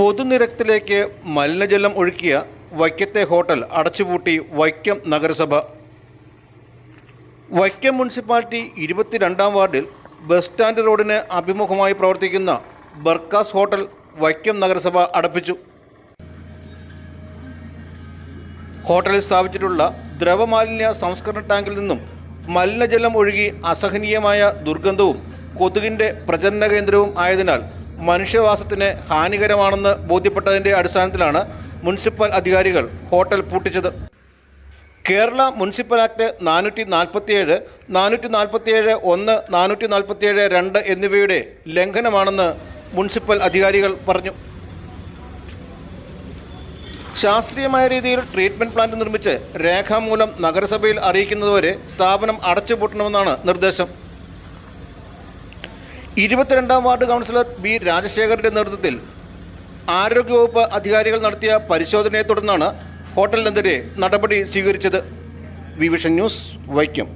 പൊതുനിരത്തിലേക്ക് മലിനജലം ഒഴുക്കിയ വൈക്കത്തെ ഹോട്ടൽ അടച്ചുപൂട്ടി വൈക്കം നഗരസഭ. വൈക്കം മുനിസിപ്പാലിറ്റി ഇരുപത്തിരണ്ടാം വാർഡിൽ ബസ് സ്റ്റാൻഡ് റോഡിന് അഭിമുഖമായി പ്രവർത്തിക്കുന്ന ബർക്കാസ് ഹോട്ടൽ വൈക്കം നഗരസഭ അടപ്പിച്ചു. ഹോട്ടലിൽ സ്ഥാപിച്ചിട്ടുള്ള ദ്രവമാലിന്യ സംസ്കരണ ടാങ്കിൽ നിന്നും മലിനജലം ഒഴുകി അസഹനീയമായ ദുർഗന്ധവും കൊതുകിന്റെ പ്രചരണ കേന്ദ്രവും ആയതിനാൽ മനുഷ്യവാസത്തിന് ഹാനികരമാണെന്ന് ബോധ്യപ്പെട്ടതിന്റെ അടിസ്ഥാനത്തിലാണ് മുനിസിപ്പൽ അധികാരികൾ ഹോട്ടൽ പൂട്ടിച്ചത്. കേരള മുനിസിപ്പൽ ആക്ട് നാനൂറ്റി നാൽപ്പത്തിയേഴ് നാനൂറ്റി നാൽപ്പത്തിയേഴ് ഒന്ന് നാനൂറ്റി നാൽപ്പത്തിയേഴ് രണ്ട് എന്നിവയുടെ ലംഘനമാണെന്ന് മുനിസിപ്പൽ അധികാരികൾ പറഞ്ഞു. ശാസ്ത്രീയമായ രീതിയിൽ ട്രീറ്റ്മെന്റ് പ്ലാന്റ് നിർമ്മിച്ച് രേഖാമൂലം നഗരസഭയിൽ അറിയിക്കുന്നതുവരെ സ്ഥാപനം അടച്ചുപൂട്ടണമെന്നാണ് നിർദ്ദേശം. ഇരുപത്തിരണ്ടാം വാർഡ് കൗൺസിലർ ബി രാജശേഖരന്റെ നേതൃത്വത്തിൽ ആരോഗ്യവകുപ്പ് അധികാരികൾ നടത്തിയ പരിശോധനയെ തുടർന്നാണ് ഹോട്ടലിനെതിരെ നടപടി സ്വീകരിച്ചത്. വിവിഷൻ ന്യൂസ് വൈക്കം.